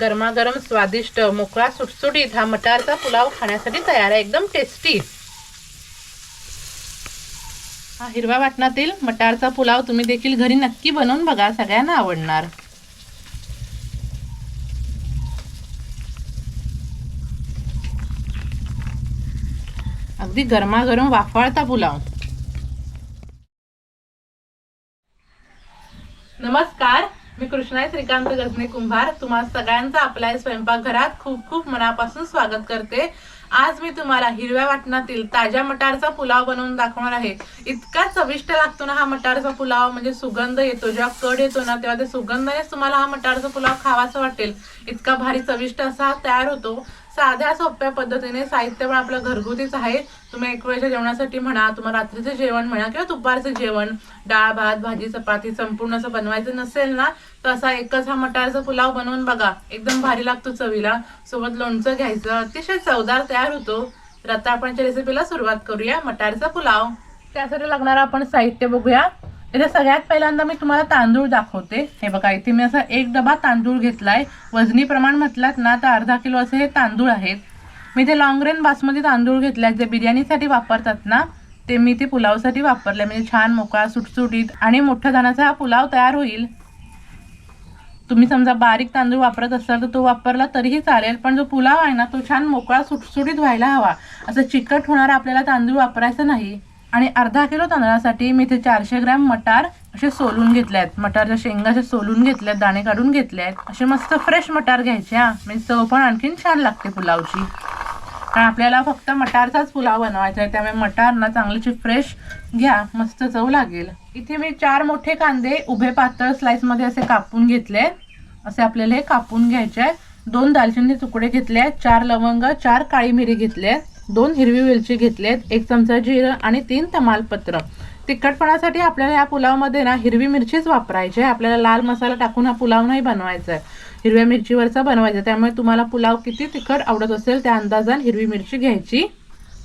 गरमागरम स्वादिष्ट मोकळा सुटसुटीत हा मटारचा पुलाव खाण्यासाठी तयार आहे. एकदम टेस्टी हा हिरव्या वाटणातील मटारचा पुलाव तुम्ही देखील घरी नक्की बनवून बघा. सगळ्यांना आवडणार. अगदी गरमागरम वाफाळता पुलाव. नमस्कार. मी कृष्णाई श्रीकांत गजने कुंभार. तुम्हा सगळ्यांचा आपल्या स्वयंपाकघरात खूप खूप मनापासून स्वागत करते. आज मी तुम्हाला हिरव्या वाटणातील ताज्या मटारचा पुलाव बनवून दाखवणार आहे. इतका चविष्ट लागतो ना हा मटारचा पुलाव म्हणजे सुगंध येतो जेव्हा कड येतो ना तेव्हा ते सुगंधानेच तुम्हाला हा मटारचा पुलाव खावासा वाटेल. इतका भारी चविष्ट असा तयार होतो. साध्या सोप्या पद्धतीने साहित्य पण आपलं घरगुतीच आहे. तुम्ही एक वेळच्या जेवणासाठी म्हणा तुम्हाला रात्रीचं जेवण म्हणा किंवा दुपारचं जेवण डाळ भात भाजी चपाती संपूर्ण असं बनवायचं नसेल ना तर असा एकच हा मटारचा पुलाव बनवून बघा. एकदम भारी लागतो चवीला. सोबत लोणचं घ्यायचं अतिशय चवदार तयार होतो. तर आता आपण रेसिपीला सुरुवात करूया मटारचा पुलाव. त्यासाठी लागणारं आपण साहित्य बघूया. इथे सगळ्यात पहिल्यांदा मी तुम्हाला तांदूळ दाखवते. हे बघा इथे मी असा एक डबा तांदूळ घेतलाय. वजनी प्रमाण म्हटलात ना तर अर्धा किलो असे हे तांदूळ आहेत. मी ते लॉंग रेन बासमती तांदूळ घेतले जे बिर्याणीसाठी वापरतात ना ते मी ते पुलावसाठी वापरले म्हणजे छान मोकळा सुटसुटीत आणि मोठ्या दाण्याचा हा पुलाव तयार होईल. तुम्ही समजा बारीक तांदूळ वापरत असाल तर तो वापरला तरीही चालेल. पण जो पुलाव आहे ना तो छान मोकळा सुटसुटीत व्हायला हवा. असं चिकट होणारा आपल्याला तांदूळ वापरायचा नाही. आणि अर्धा किलो तांदळासाठी मी इथे चारशे ग्रॅम मटार असे सोलून घेतले आहेत. मटारच्या शेंगा असे सोलून घेतले आहेत दाणे काढून घेतले आहेत. असे मस्त फ्रेश मटार घ्यायचे हा. म्हणजे चव पण आणखीन छान लागते पुलावची. कारण आपल्याला फक्त मटारचाच पुलाव बनवायचा आहे त्यामुळे मटार ना चांगलीची फ्रेश घ्या मस्त चव लागेल. इथे मी चार मोठे कांदे उभे पातळ स्लाईसमध्ये असे कापून घेतले असे आपल्याला हे कापून घ्यायचे आहे दोन दालचिनी तुकडे घेतले आहेत चार लवंग चार काळी मिरी घेतली आहेत. दोन हिरवी वेलची घेतली आहेत एक चमचा जिरं आणि तीन तमालपत्र. तिखटपणासाठी आपल्याला या पुलावमध्ये ना हिरवी मिरचीच वापरायची आहे. आपल्याला लाल मसाला टाकून हा पुलाव नाही बनवायचा आहे. हिरव्या मिरचीवरचा बनवायचा त्यामुळे तुम्हाला पुलाव किती तिखट आवडत असेल त्या अंदाजान हिरवी मिरची घ्यायची.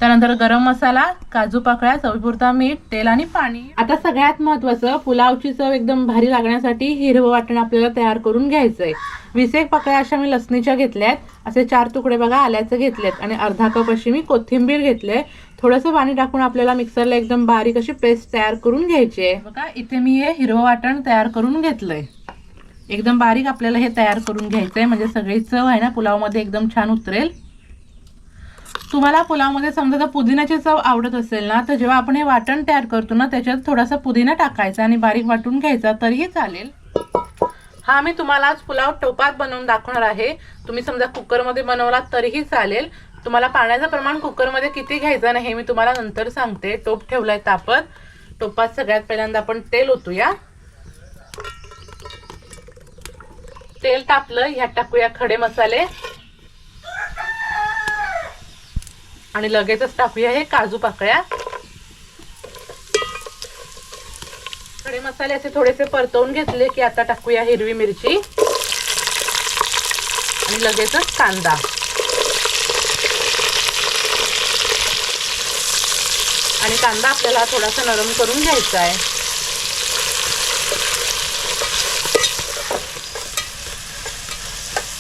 त्यानंतर गरम मसाला काजू पाकळ्या चवीपुरता मीठ तेल आणि पाणी. आता सगळ्यात महत्वाचं पुलावची चव एकदम भारी लागण्यासाठी हिरवं वाटण आपल्याला तयार करून घ्यायचं आहे वीस एक पाकळ्या अशा मी लसणीच्या घेतल्यात. असे चार तुकडे बघा आल्याचे घेतलेत. आणि अर्धा कप अशी मी कोथिंबीर घेतले. थोडंसं पाणी टाकून आपल्याला मिक्सरला एकदम बारीक अशी पेस्ट तयार करून घ्यायची आहे. बघा इथे मी हे हिरवं वाटण तयार करून घेतलंय. एकदम बारीक आपल्याला हे तयार करून घ्यायचंय. म्हणजे सगळी चव आहे ना पुलावमध्ये एकदम छान उतरेल. तुम्हाला पुलावमध्ये समजा जर पुदिन्याची चव आवडत असेल ना तर जेव्हा आपण हे वाटण तयार करतो ना त्याच्यात थोडासा पुदिना टाकायचा आणि बारीक वाटून घ्यायचा तरीही चालेल. हा मी तुम्हाला आज पुलाव टोपात बनवून दाखवणार आहे. तुम्ही समजा कुकरमध्ये बनवला तरीही चालेल. तुम्हाला पाण्याचं प्रमाण कुकरमध्ये किती घ्यायचं नाही हे मी तुम्हाला नंतर सांगते. टोप ठेवलाय तापत. टोपात सगळ्यात पहिल्यांदा आपण तेल ओतूया. तेल तापलं ह्यात टाकूया खडे मसाले. आणि लगेचच टाकूया हे काजू पाकळ्या खडे मसाले असे थोडेसे परतवून घेतले की आता टाकूया हिरवी मिरची. आणि लगेचच कांदा. आणि कांदा आपल्याला थोडासा नरम करून घ्यायचा आहे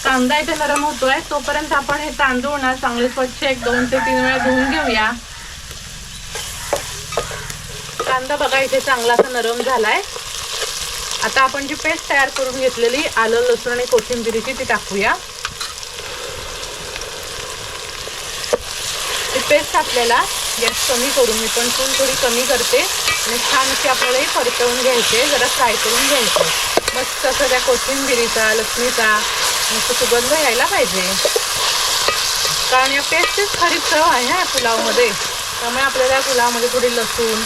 कांदा इथे नरम होतोय तोपर्यंत आपण हे तांदूळ ना चांगले स्वच्छ एक दोन ते तीन वेळा धुवून घेऊया. कांदा बघा इथे चांगला असा नरम झालाय. आता आपण जी पेस्ट तयार करून घेतलेली आलं लसूण आणि कोथिंबिरीची ती टाकूया. ती पेस्ट आपल्याला गॅस कमी करून मी पण चूल थोडी कमी करते. आणि छान अशी आपल्याला परतवून घ्यायचे जरा फ्राय करून घ्यायचे मस्त असं त्या कोथिंबिरीचा लक्ष्मीचा मस्त सुगंध यायला पाहिजे. कारण या पेस्टचीच खरी चव आहे हा पुलावमध्ये. त्यामुळे आपल्याला या पुलावमध्ये थोडी लसूण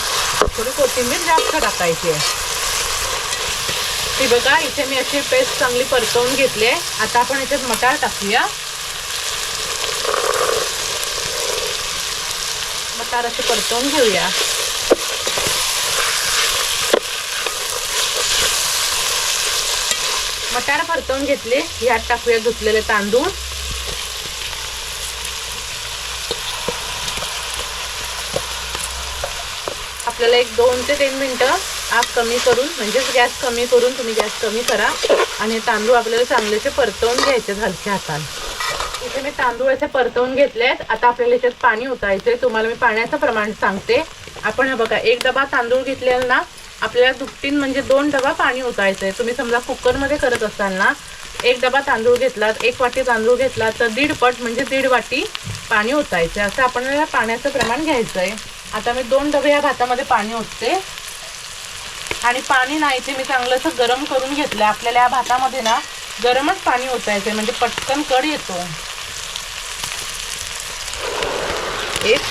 थोडी कोथिंबीर जास्त टाकायची आहे. ती बघा इथे मी अशी पेस्ट चांगली परतवून घेतली आहे. आता आपण इथे मटार टाकूया. मटार असे परतवून घेऊया. मटार परतवून घेतले. ह्यात टाकूया धुतलेले तांदूळ. आपल्याला एक दोन ते तीन मिनटं आग कमी करून म्हणजेच गॅस कमी करून तुम्ही गॅस कमी करा. आणि तांदूळ आपल्याला चांगलेसे परतवून घ्यायचे हलक्या हाताने इथे मी तांदूळ असे परतवून घेतले आहेत आता आपल्याला याच्यात पाणी ओतायचे तुम्हाला मी पाण्याचं प्रमाण सांगते. आपण हा बघा एक डबा तांदूळ घेतलेला ना आपल्याला दुपटीन म्हणजे दोन डबा पाणी ओतायचं आहे तुम्ही समजा कुकरमध्ये करत असाल ना एक डबा तांदूळ घेतलात एक वाटी तांदूळ घेतला तर दीड पट म्हणजे दीड वाटी पाणी ओतायचं असं आपल्याला पाण्याचं प्रमाण घ्यायचं आहे आता मी दोन डबे या भातामध्ये पाणी ओतते. आणि पाणी नाही ते मी चांगलं असं गरम करून घेतलं आपल्याला या भातामध्ये ना गरमच पाणी ओतायचं म्हणजे पटकन कड येतो. एक.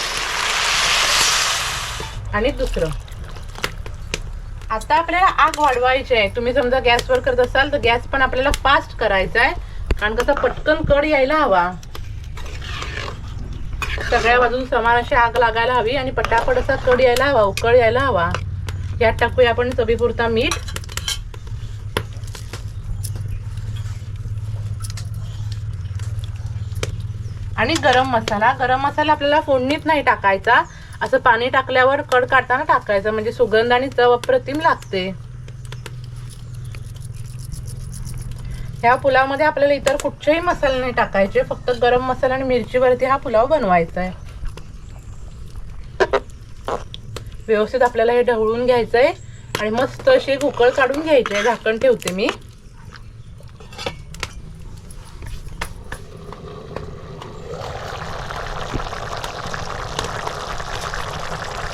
आणि दुसरं. आता आपल्याला आग वाढवायची आहे. तुम्ही समजा गॅसवर करत असाल तर गॅस पण आपल्याला फास्ट करायचा आहे कारण कसं पटकन कड यायला हवा. सगळ्या बाजून समान अशी आग लागायला हवी आणि पटापट असा कड यायला हवा उकळ यायला हवा. यात टाकूया आपण चवीपुरता मीठ. आणि गरम मसाला. गरम मसाला आपल्याला फोडणीत नाही टाकायचा. असं पाणी टाकल्यावर कड काढताना टाकायचं. म्हणजे सुगंध आणि चव अप्रतिम लागते. ह्या पुलावमध्ये आपल्याला इतर कुठचेही मसाले नाही टाकायचे फक्त गरम मसाला आणि मिरचीवरती हा पुलाव बनवायचा आहे व्यवस्थित आपल्याला हे ढवळून घ्यायचं आहे आणि मस्त अशी एक उकळ काढून घ्यायची आहे झाकण ठेवते मी.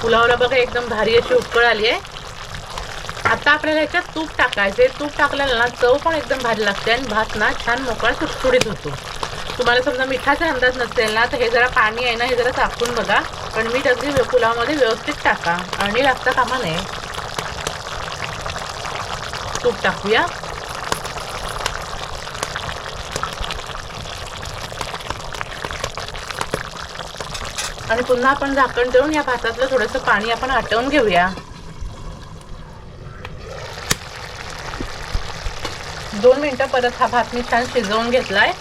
पुलावला बघा एकदम भारी अशी उकळ आली आहे आता आपल्याला याच्यात तूप टाकायचे तूप टाकल्याला ना चव पण एकदम भारी लागते आणि भात ना छान मोकळा सुटसुडीत होतो. तुम्हाला समजा मिठाचा अंदाज नसेल ना तर हे जरा पाणी आहे ना हे जरा चाकून बघा. पण मीठ अगदी पुलावमध्ये व्यवस्थित टाका. आणि लागता कामा नये. तूप टाकूया. आणि पुन्हा आपण झाकण देऊन या भातातलं थोडंसं पाणी आपण आटवून घेऊया. दोन मिनटं परत हा भात मी छान शिजवून घेतलाय.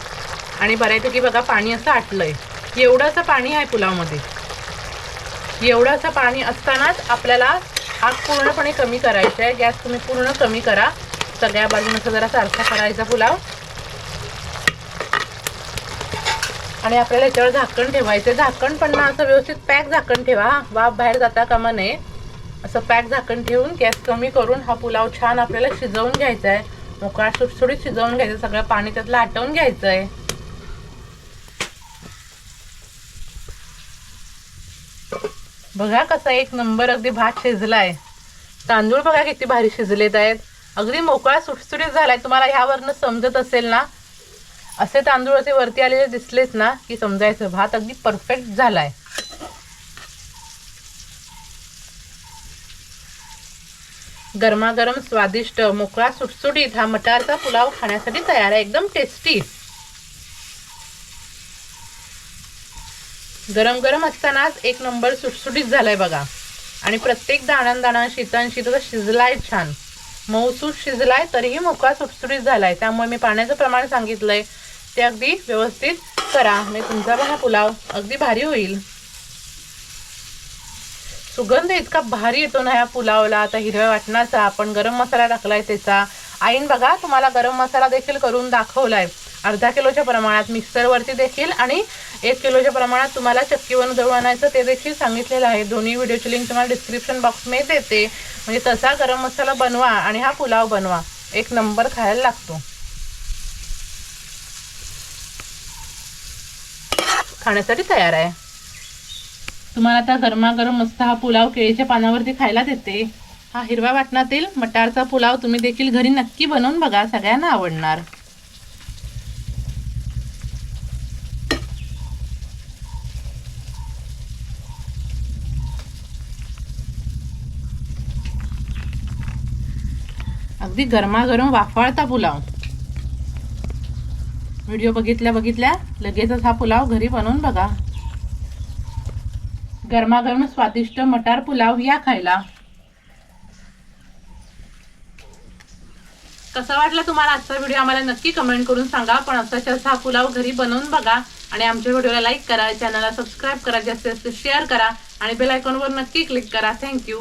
आणि बऱ्यापैकी बघा पाणी असं आटलंय. एवढंसं पाणी आहे पुलावमध्ये. एवढंसं पाणी असतानाच आपल्याला आग पूर्णपणे कमी करायची आहे. गॅस तुम्ही पूर्ण कमी करा. सगळ्या बाजूनं जरा सारखा करायचा पुलाव. आणि आपल्याला याच्यावर झाकण ठेवायचं झाकण पण ना असं व्यवस्थित पॅक झाकण ठेवा. हा. वाफ बाहेर जाता कामा नये. असं पॅक झाकण ठेवून गॅस कमी करून हा पुलाव छान आपल्याला शिजवून घ्यायचा आहे. मोकळा सुटसुटीत शिजवून घ्यायचं सगळं पाणी त्यातलं आटवून घ्यायचं आहे बघा कसा एक नंबर अगदी भात शिजलाय. तांदूळ बघा किती भारी शिजलेत आहेत. अगदी मोकळा सुटसुटीत झालाय. तुम्हाला ह्यावरनं समजत असेल ना असे तांदूळ असे वरती आलेले दिसलेच ना की समजायचं. भात अगदी परफेक्ट झालाय. गरमागरम स्वादिष्ट मोकळा सुटसुटीत हा मटारचा पुलाव खाण्यासाठी तयार आहे. एकदम टेस्टी गरम गरम असतानाच एक नंबर सुटसुटीत झालाय बघा. आणि प्रत्येक दाणा दाणा शीतन शिजलाय छान. मऊसूट शिजलाय तरीही मोकळा सुटसुटीत झालाय. त्यामुळे मी पाण्याचं प्रमाण सांगितलंय. ते अगदी व्यवस्थित करा. म्हणजे तुमचा पण हा पुलाव अगदी भारी होईल. सुगंध इतका भारी येतो ना ह्या पुलावला. आता हिरव्या वाटणाचा आपण गरम मसाला टाकलाय त्याचा. आईन बघा तुम्हाला गरम मसाला देखील करून दाखवलाय. अर्धा किलोच्या प्रमाणात मिक्सरवरती देखील आणि एक किलोच्या प्रमाणात तुम्हाला चक्कीवरून जवळ आणायचं ते देखील सांगितलेलं आहे. दोन्ही व्हिडिओची लिंक तुम्हाला डिस्क्रिप्शन बॉक्समध्ये देते. म्हणजे तसा गरम मसाला बनवा आणि हा पुलाव बनवा. एक नंबर खायला लागतो. खाण्यासाठी तयार आहे. तुम्हाला आता गरमागरम मस्त हा पुलाव केळीच्या पानावरती खायला देते. हा हिरव्या वाटणातील मटारचा पुलाव तुम्ही देखील घरी नक्की बनवून बघा सगळ्यांना आवडणार. अगदी गरमागरम वाफाळता पुलाव. व्हिडिओ बघितल्या बघितल्या लगेचच हा पुलाव घरी बनवून बघा. गरमागरम स्वादिष्ट मटार पुलाव या खायला. कसा वाटला तुम्हाला आजचा व्हिडिओ आम्हाला नक्की कमेंट करून सांगा. पण असाच असा हा पुलाव घरी बनवून बघा आणि आमच्या व्हिडिओला लाईक करा. चॅनलला सबस्क्राईब करा. जास्तीत जास्त शेअर करा. आणि बेल आयकॉनवर नक्की क्लिक करा. थँक्यू